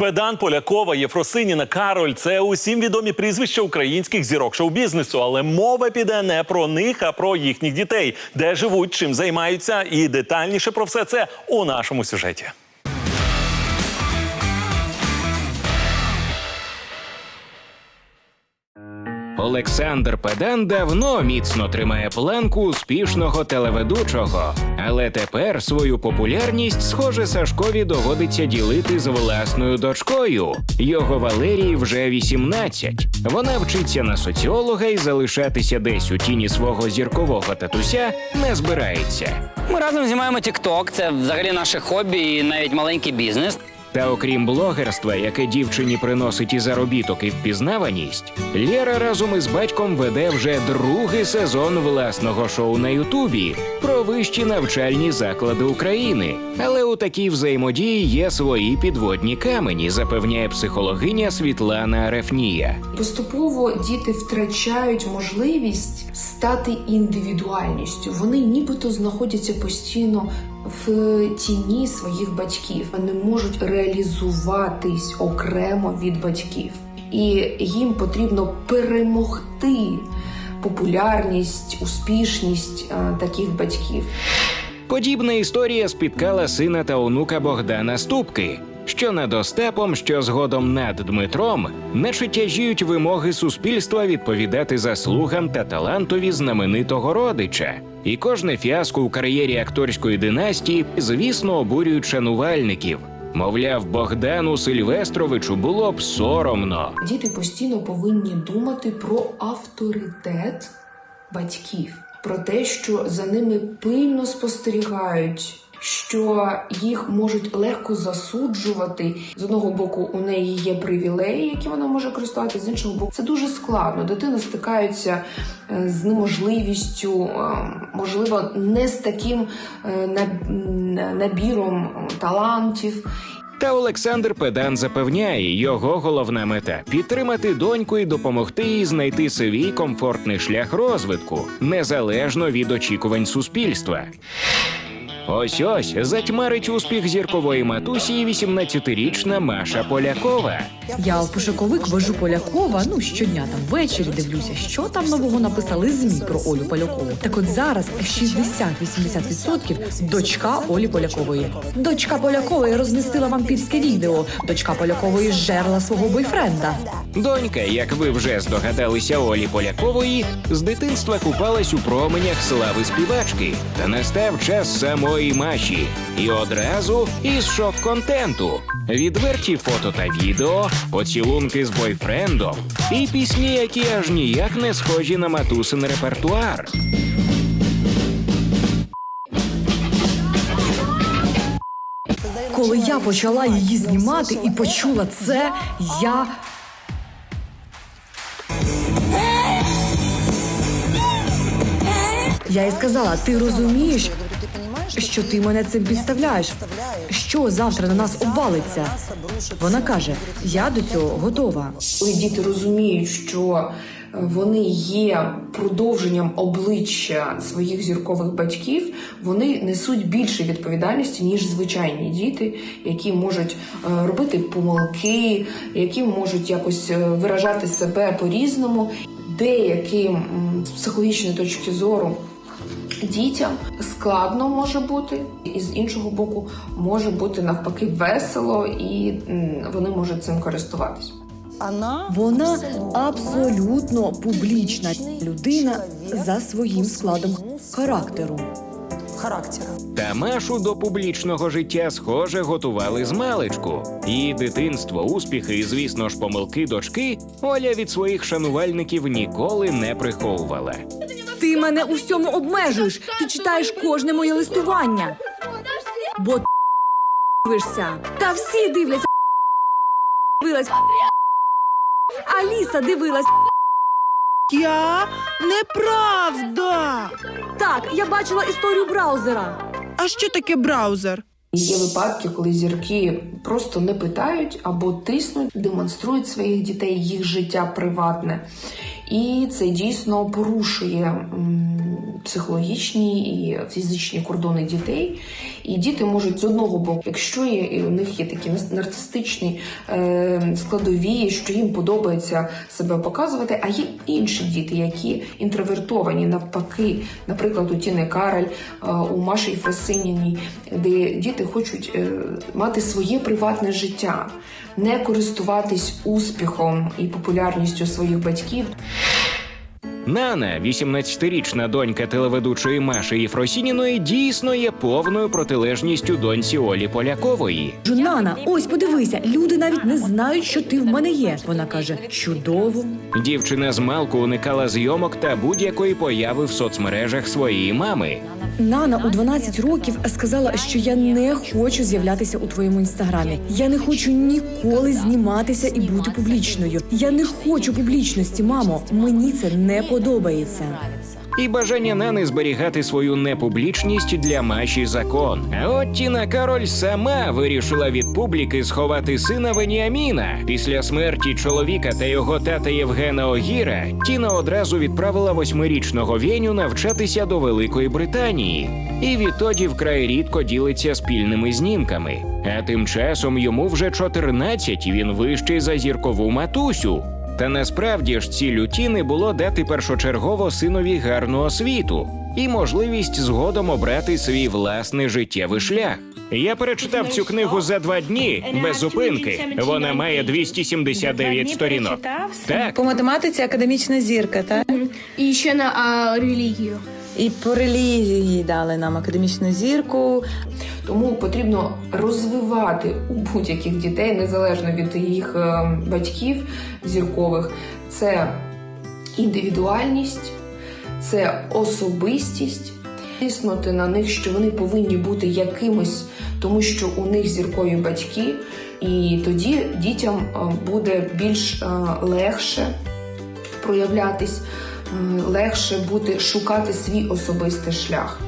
Педан Полякова, Єфросиніна, Кароль це усім відомі прізвища українських зірок шоу-бізнесу. Але мова піде не про них, а про їхніх дітей, де живуть, чим займаються, і детальніше про все це у нашому сюжеті. Олександр Педан давно міцно тримає планку успішного телеведучого, але тепер свою популярність, схоже, Сашкові доводиться ділити з власною дочкою. Його Валерії вже 18. Вона вчиться на соціолога і залишатися десь у тіні свого зіркового татуся не збирається. Ми разом знімаємо TikTok, це взагалі наше хобі і навіть маленький бізнес. Та окрім блогерства, яке дівчині приносить і заробіток, і впізнаваність, Лєра разом із батьком веде вже другий сезон власного шоу на Ютубі про вищі навчальні заклади України. Але у такій взаємодії є свої підводні камені, запевняє психологиня Світлана Арефнія. Поступово діти втрачають можливість стати індивідуальністю. Вони нібито знаходяться постійно в тіні своїх батьків, не можуть реалізуватись окремо від батьків, і їм потрібно перемогти популярність, успішність е, таких батьків. Подібна історія спіткала сина та онука Богдана Ступки. Що над Остапом, що згодом над Дмитром, наче тяжіють вимоги суспільства відповідати заслугам та талантові знаменитого родича. І кожне фіаско у кар'єрі акторської династії, звісно, обурюють шанувальників. Мовляв, Богдану Сильвестровичу було б соромно. Діти постійно повинні думати про авторитет батьків, про те, що за ними пильно спостерігають. Що їх можуть легко засуджувати з одного боку, у неї є привілеї, які вона може користуватися, з іншого боку, це дуже складно. Дитина стикається е, з неможливістю, е, можливо, не з таким е, набіром талантів. Та Олександр Педан запевняє, його головна мета підтримати доньку і допомогти їй знайти свій комфортний шлях розвитку, незалежно від очікувань суспільства. Ось ось затьмарить успіх зіркової матусі і 18-річна Маша Полякова. Я в пошуковик вожу Полякова. Ну щодня там ввечері дивлюся, що там нового написали змі про Олю Полякову. Так от зараз 60-80% дочка Олі Полякової. Дочка Полякової розмістила вампірське відео. Дочка Полякової жерла свого бойфренда. Донька, як ви вже здогадалися, Олі Полякової, з дитинства купалась у променях слави співачки. Та настав час самої Маші. І одразу із шок-контенту. Відверті фото та відео, поцілунки з бойфрендом і пісні, які аж ніяк не схожі на матусин репертуар. Коли я почала її знімати і почула це, я. Я їй сказала: ти розумієш, що ти мене цим підставляєш? Що завтра на нас обвалиться? Вона каже: Я до цього готова. Коли діти розуміють, що е, вони є продовженням обличчя своїх зіркових батьків, вони несуть більше відповідальності, ніж звичайні діти, які можуть е, робити помилки, які можуть якось е, виражати себе по-різному. Деяким з психологічної точки зору дітям складно може бути, і з іншого боку, може бути навпаки весело, і вони можуть цим користуватись. Вона абсолютно публічна людина за своїм складом характеру. характера. Та Машу до публічного життя, схоже, готували з маличку. Її дитинство, успіхи і, звісно ж, помилки дочки Оля від своїх шанувальників ніколи не приховувала. Ти мене у всьому обмежуєш. Ти читаєш кожне моє листування. Бо ти дивишся. Та всі дивляться. Дивилась. Аліса дивилась. Я неправда. Так, я бачила історію браузера. А що таке браузер? Є випадки, коли зірки просто не питають або тиснуть, демонструють своїх дітей їх життя приватне. І це дійсно порушує психологічні і фізичні кордони дітей. І діти можуть з одного боку, якщо є, і у них є такі нарцистичні е, складові, що їм подобається себе показувати, а є інші діти, які інтровертовані навпаки, наприклад, у Тіни Карель, е, у Маші Фросиніній, де діти хочуть е, мати своє приватне життя, не користуватись успіхом і популярністю своїх батьків. Нана, 18-річна донька телеведучої Маші Єфросініної, дійсно є повною протилежністю доньці Олі Полякової. Нана, ось подивися, люди навіть не знають, що ти в мене є. Вона каже: чудово. Дівчина з малку уникала зйомок та будь-якої появи в соцмережах своєї мами. Нана у 12 років сказала, що я не хочу з'являтися у твоєму інстаграмі. Я не хочу ніколи зніматися і бути публічною. Я не хочу публічності, мамо. Мені це не подобається. І бажання Нани зберігати свою непублічність для Маші закон. А от Тіна Кароль сама вирішила від публіки сховати сина Веніаміна. Після смерті чоловіка та його тата Євгена Огіра Тіна одразу відправила восьмирічного Веню навчатися до Великої Британії. І відтоді вкрай рідко ділиться спільними знімками. А тим часом йому вже 14, і він вищий за зіркову матусю. Та насправді ж ціллю Тіни було дати першочергово синові гарну освіту і можливість згодом обрати свій власний життєвий шлях. Я перечитав цю книгу за два дні без зупинки. Вона має 279 сторінок. Так, По математиці академічна зірка, так? І ще на а, релігію. І по релігії дали нам академічну зірку. Тому потрібно розвивати у будь-яких дітей, незалежно від їх е, батьків зіркових, це індивідуальність, це особистість. Тиснути на них, що вони повинні бути якимось, тому що у них зіркові батьки, і тоді дітям е, буде більш е, легше проявлятись, легше бути шукати свій особистий шлях.